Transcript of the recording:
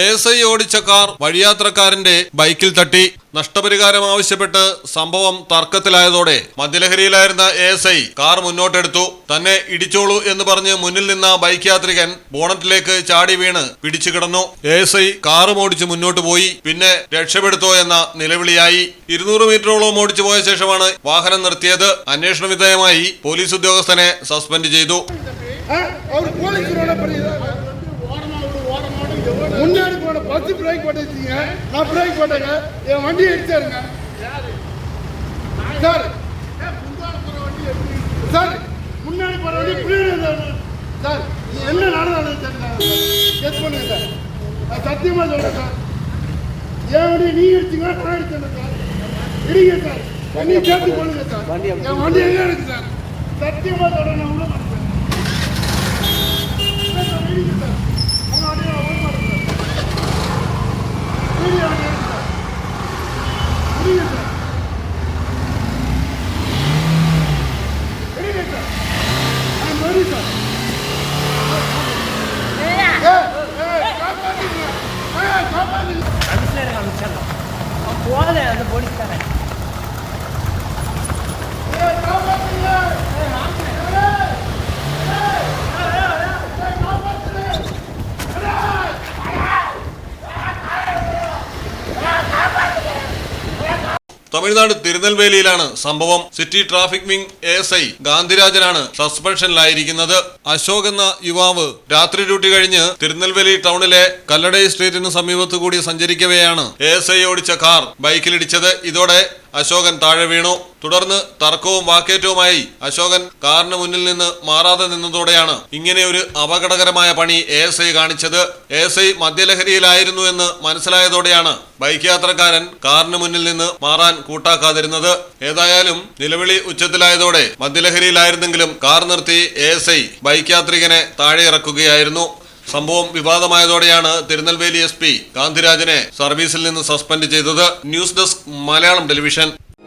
S I ഓടിച്ച car വഴിയാത്രക്കാരന്റെ ബൈക്കിൽ തട്ടി. നഷ്ടപരിഹാരം ആവശ്യപ്പെട്ട് സംഭവം തർക്കത്തിലായതോടെ മദ്യലഹരിയിലായിരുന്ന എ എസ് ഐ കാർ മുന്നോട്ടെടുത്തു. തന്നെ ഇടിച്ചോളൂ എന്ന് പറഞ്ഞ് മുന്നിൽ നിന്ന ബൈക്ക് യാത്രികൻ ബോണറ്റിലേക്ക് ചാടി വീണ് പിടിച്ചു കിടന്നു. എ എസ് ഐ കാറും ഓടിച്ച് മുന്നോട്ട് പോയി. പിന്നെ രക്ഷപ്പെടുത്തോ എന്ന നിലവിളിയായി. ഇരുന്നൂറ് മീറ്ററോളം ഓടിച്ചു പോയ ശേഷമാണ് വാഹനം നിർത്തിയത്. അന്വേഷണ വിധേയമായി പോലീസ് ഉദ്യോഗസ്ഥനെ സസ്പെൻഡ് ചെയ്തു. பஸ் பிரேக் போட்டுருக்கீங்க நான் பிரேக் போட்டேங்க. என் வண்டி இடிச்சாருங்க சார். சார் முன்னாடி போற வண்டி பின்னாடி. சார் என்ன நடந்தாலும் தெரியல. செக் பண்ணுங்க சார். நான் சத்தியமா சொல்றேன் சார். என் வண்டி நீ இடிச்சீங்க நான் இடிச்சேன் சார். இடிங்க சார். வண்டி சேர்த்து பண்ணுங்க சார். என் வண்டி எங்க இருக்கு சார்? சத்தியமா சொல்றேன் நான் உள்ள போதே அந்த போலீஸ்காரன். തമിഴ്നാട് തിരുനെൽവേലിയിലാണ് സംഭവം. City traffic wing S I ഗാന്ധിരാജനാണ് സസ്പെൻഷനിലായിരിക്കുന്നത്. അശോക് എന്ന യുവാവ് രാത്രി ഡ്യൂട്ടി കഴിഞ്ഞ് തിരുനെൽവേലി ടൗണിലെ കല്ലടൈ സ്ട്രീറ്റിന് സമീപത്തു കൂടി സഞ്ചരിക്കവെയാണ് എസ് ഐ ഓടിച്ച കാർ ബൈക്കിലിടിച്ചത്. ഇതോടെ അശോകൻ താഴെ വീണു. തുടർന്ന് തർക്കവും വാക്കേറ്റവുമായി അശോകൻ കാറിന് മുന്നിൽ നിന്ന് മാറാതെ നിന്നതോടെയാണ് ഇങ്ങനെ ഒരു അപകടകരമായ പണി എ എസ് ഐ കാണിച്ചത്. എ എസ് ഐ മദ്യലഹരിയിലായിരുന്നു എന്ന് മനസ്സിലായതോടെയാണ് ബൈക്ക് യാത്രക്കാരൻ കാറിന് മുന്നിൽ നിന്ന് മാറാൻ കൂട്ടാക്കാതിരുന്നത്. ഏതായാലും നിലവിളി ഉച്ചത്തിലായതോടെ മദ്യലഹരിയിലായിരുന്നെങ്കിലും കാർ നിർത്തി എ എസ് ഐ ബൈക്ക് യാത്രികനെ താഴെ ഇറക്കുകയായിരുന്നു. സംഭവം വിവാദമായതോടെയാണ് തിരുനെൽവേലി എസ് പി ഗാന്ധിരാജനെ സർവീസിൽ നിന്ന് സസ്പെൻഡ് ചെയ്തത്. News desk Malayalam television.